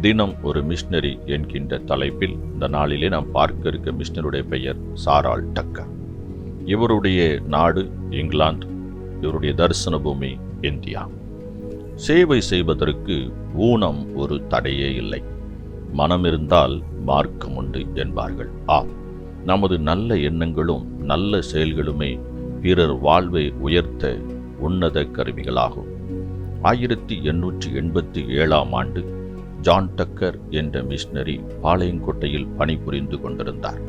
தினம் ஒரு மிஷினரி என்கின்ற தலைப்பில் இந்த நாளிலே நாம் பார்க்க இருக்க மிஷினருடைய பெயர் சாரால் டக்கர் இவருடைய நாடு இங்கிலாந்து இவருடைய தரிசன பூமி இந்தியா. சேவை செய்வதற்கு ஊனம் ஒரு தடையே இல்லை. மனம் இருந்தால் மார்க்கம் உண்டு என்பார்கள். ஆம் நமது நல்ல எண்ணங்களும் நல்ல செயல்களுமே பிறர் வாழ்வை உயர்த்த உன்னத கருவிகளாகும். ஆயிரத்தி எண்ணூற்றி எண்பத்தி ஏழாம் ஆண்டு ஜான் டக்கர் என்ற மிஷினரி பாளையங்கோட்டையில் பணிபுரிந்து கொண்டிருந்தார்.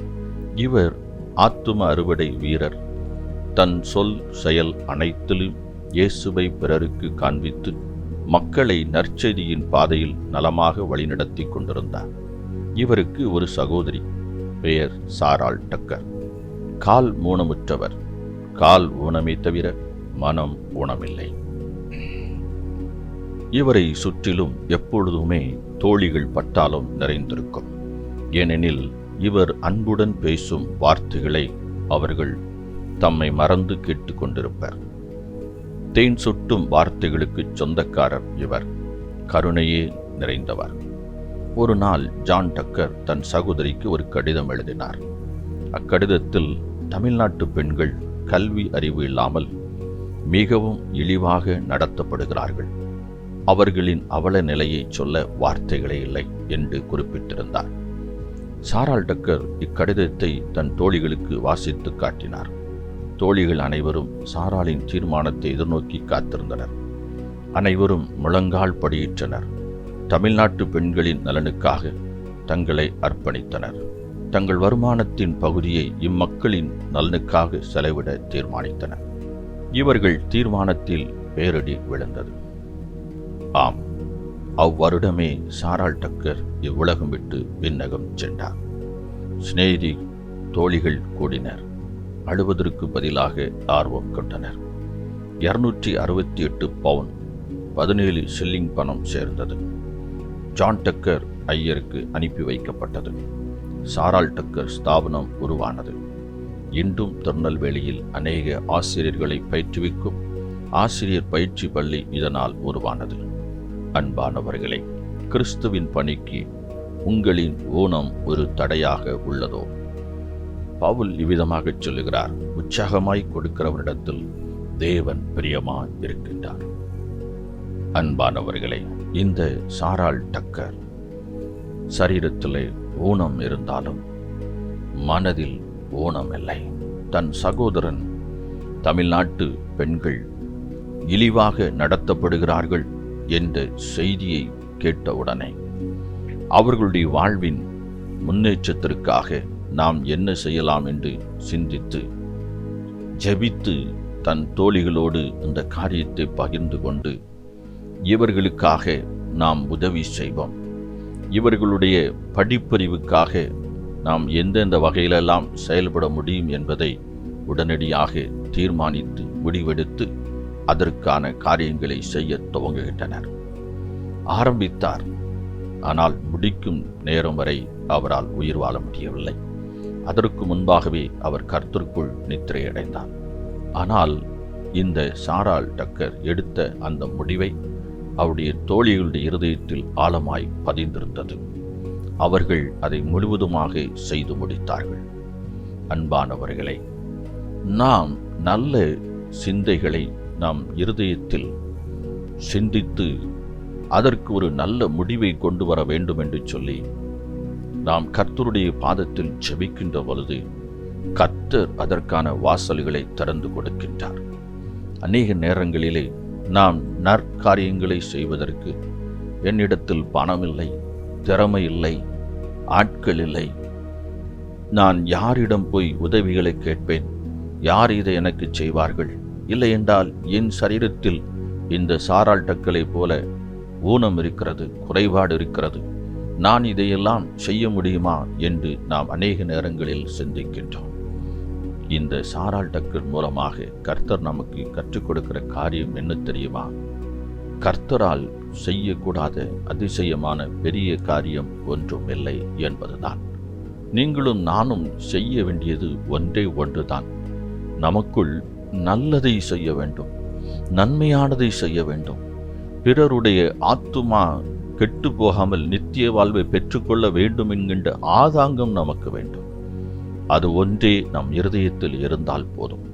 இவர் ஆத்தும அறுவடை வீரர். தன் சொல் செயல் அனைத்திலும் இயேசுவை பிறருக்கு காண்பித்து மக்களை நற்செய்தியின் பாதையில் நலமாக வழிநடத்தி கொண்டிருந்தார். இவருக்கு ஒரு சகோதரி பெயர் சாரால் டக்கர். கால் ஊனமுற்றவர். கால் ஊனமே தவிர மனம் ஊனமில்லை. இவரை சுற்றிலும் எப்பொழுதுமே தோழிகள் பட்டாலும் நிறைந்திருக்கும். ஏனெனில் இவர் அன்புடன் பேசும் வார்த்தைகளை அவர்கள் தம்மை மறந்து கேட்டுக்கொண்டிருப்பர் தேன் சுட்டும் வார்த்தைகளுக்கு சொந்தக்காரர் இவர். கருணையே நிறைந்தவர். ஒரு நாள் ஜான் டக்கர் தன் சகோதரிக்கு ஒரு கடிதம் எழுதினார். அக்கடிதத்தில் தமிழ்நாட்டு பெண்கள் கல்வி அறிவு இல்லாமல் மிகவும் இழிவாக நடத்தப்படுகிறார்கள். அவர்களின் அவல நிலையை சொல்ல வார்த்தைகளே இல்லை என்று குறிப்பிட்டிருந்தார். சாரால் டக்கர் இக்கடிதத்தை தன் தோழிகளுக்கு வாசித்து காட்டினார். தோழிகள் அனைவரும் சாராலின் தீர்மானத்தை எதிர்நோக்கி காத்திருந்தனர். அனைவரும் முழங்கால் படியிற்றனர் தமிழ்நாட்டு பெண்களின் நலனுக்காக தங்களை அர்ப்பணித்தனர். தங்கள் வருமானத்தின் பகுதியை இம்மக்களின் நலனுக்காக செலவிட தீர்மானித்தனர். இவர்கள் தீர்மானத்தில் பேரடி விழுந்தது. ஆம். அவ்வருடமே சாரால் டக்கர் இவ்வுலகம் விட்டு விண்ணகம் சென்றார். சிநேகிதி தோழிகள் கூடினர். அழுவதற்கு பதிலாக ஆர்வம் கொண்டனர். இருநூற்றி அறுபத்தி எட்டு பவுன் பதினேழு ஷில்லிங் பணம் சேர்ந்தது. ஜான் டக்கர் ஐயருக்கு அனுப்பி வைக்கப்பட்டது. சாரால் டக்கர் ஸ்தாபனம் உருவானது. இன்றும் திருநெல்வேலியில் அநேக ஆசிரியர்களை பயிற்றுவிக்கும் ஆசிரியர் பயிற்சி பள்ளி இதனால் உருவானது. அன்பானவர்களே கிறிஸ்துவின் பணிக்கு உங்களின் ஊனம் ஒரு தடையாக உள்ளதோ? பவுல் இவ்விதமாகச் சொல்லுகிறார் உற்சாகமாய் கொடுக்கிறவரிடத்தில் தேவன் பிரியமாய் இருக்கின்றார். அன்பானவர்களே இந்த சாரால் டக்கர் சரீரத்திலே ஊனம் இருந்தாலும் மனதில் ஊனம் இல்லை. தன் சகோதரன் தமிழ்நாட்டு பெண்கள் இழிவாக நடத்தப்படுகிறார்கள் என்ற செய்தியை கேட்டவுடனே அவர்களுடைய வாழ்வின் முன்னேற்றத்திற்காக நாம் என்ன செய்யலாம் என்று சிந்தித்து ஜெபித்து தன் தோழிகளோடு இந்த காரியத்தை பகிர்ந்து கொண்டு இவர்களுக்காக நாம் உதவி செய்வோம். இவர்களுடைய படிப்பறிவுக்காக நாம் எந்தெந்த வகையிலெல்லாம் செயல்பட முடியும் என்பதை உடனடியாக தீர்மானித்து முடிவெடுத்து அதற்கான காரியங்களை செய்ய துவங்குகின்றனர். ஆரம்பித்தார். ஆனால் முடிக்கும் நேரம் வரை அவரால் உயிர் வாழ முடியவில்லை. அதற்கு முன்பாகவே அவர் கர்த்தருக்குள் நித்திரையடைந்தார். ஆனால் இந்த சாரால் டக்கர் எடுத்த அந்த முடிவை அவருடைய தோழிகளுடைய இருதயத்தில் ஆழமாய் பதிந்திருந்தது. அவர்கள் அதை முழுவதுமாக செய்து முடித்தார்கள். அன்பானவர்களை நாம் நல்ல சிந்தைகளை நாம் இருதயத்தில் சிந்தித்து அதற்கு ஒரு நல்ல முடிவை கொண்டு வர வேண்டும் என்று சொல்லி நாம் கர்த்தருடைய பாதத்தில் ஜெபிக்கின்ற பொழுது கர்த்தர் அதற்கான வாசல்களை திறந்து கொடுக்கின்றார். அநேக நேரங்களிலே நாம் நற்காரியங்களை செய்வதற்கு என்னிடத்தில் பணம் இல்லை திறமை இல்லை ஆட்கள் இல்லை நான் யாரிடம் போய் உதவிகளை கேட்பேன்? யார் இதை எனக்கு செய்வார்கள்? இல்லை என்றால் என் சரீரத்தில் இந்த சாரால் டக்களைப் போல ஊனம் இருக்கிறது குறைபாடு இருக்கிறது. நான் இதையெல்லாம் செய்ய முடியுமா என்று நாம் அநேக நேரங்களில் சிந்திக்கின்றோம். இந்த சாரால் டக்கர் மூலமாக கர்த்தர் நமக்கு கற்றுக் கொடுக்கிற காரியம் என்ன தெரியுமா? கர்த்தரால் செய்யக்கூடாத அதிசயமான பெரிய காரியம் ஒன்றும் இல்லை என்பதுதான். நீங்களும் நானும் செய்ய வேண்டியது ஒன்றே ஒன்றுதான். நமக்குள் நல்லதை செய்ய வேண்டும் நன்மையானதை செய்ய வேண்டும். பிறருடைய ஆத்துமா கெட்டு போகாமல் நித்திய வாழ்வை பெற்றுக்கொள்ள வேண்டும் என்கின்ற ஆதாங்கம் நமக்கு வேண்டும். அது ஒன்றே நம் இருதயத்தில் இருந்தால் போதும்.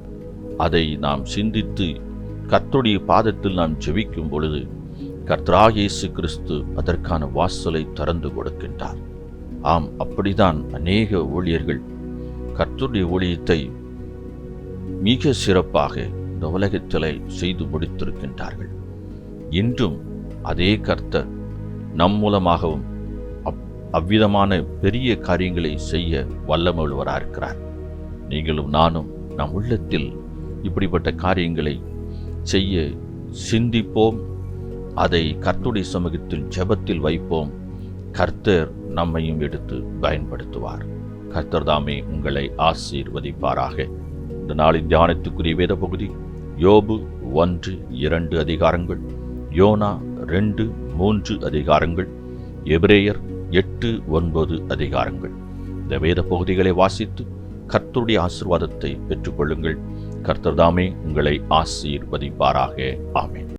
அதை நாம் சிந்தித்து கர்த்துடைய பாதத்தில் நாம் ஜெபிக்கும் பொழுது கர்த்தராக கிறிஸ்து அதற்கான வாசலை திறந்து கொடுக்கின்றார். ஆம் அப்படிதான் அநேக ஊழியர்கள் கர்த்துடைய ஊழியத்தை மிக சிறப்பாக இந்த உலகத்திலே செய்து முடித்திருக்கின்றார்கள். இன்றும் அதே கர்த்தர் நம் மூலமாகவும் அப் அவ்விதமான பெரிய காரியங்களை செய்ய வல்லமுள்ளவராக இருக்கிறார். நீங்களும் நானும் நம் உள்ளத்தில் இப்படிப்பட்ட காரியங்களை செய்ய சிந்திப்போம். அதை கர்த்துடைய சமூகத்தில் ஜெபத்தில் வைப்போம். கர்த்தர் நம்மையும் எடுத்து பயன்படுத்துவார். கர்த்தர் தாமே உங்களை ஆசீர்வதிப்பாராக. இந்த நாளின் தியானத்துக்குரிய வேத பகுதி யோபு ஒன்று இரண்டு அதிகாரங்கள் யோனா ரெண்டு மூன்று அதிகாரங்கள் எபிரேயர் எட்டு ஒன்பது அதிகாரங்கள். இந்த வேத பகுதிகளை வாசித்து கர்த்தருடைய ஆசிர்வாதத்தை பெற்றுக்கொள்ளுங்கள். கர்த்தர் தாமே உங்களை ஆசீர்வதிப்பாராக. ஆமேன்.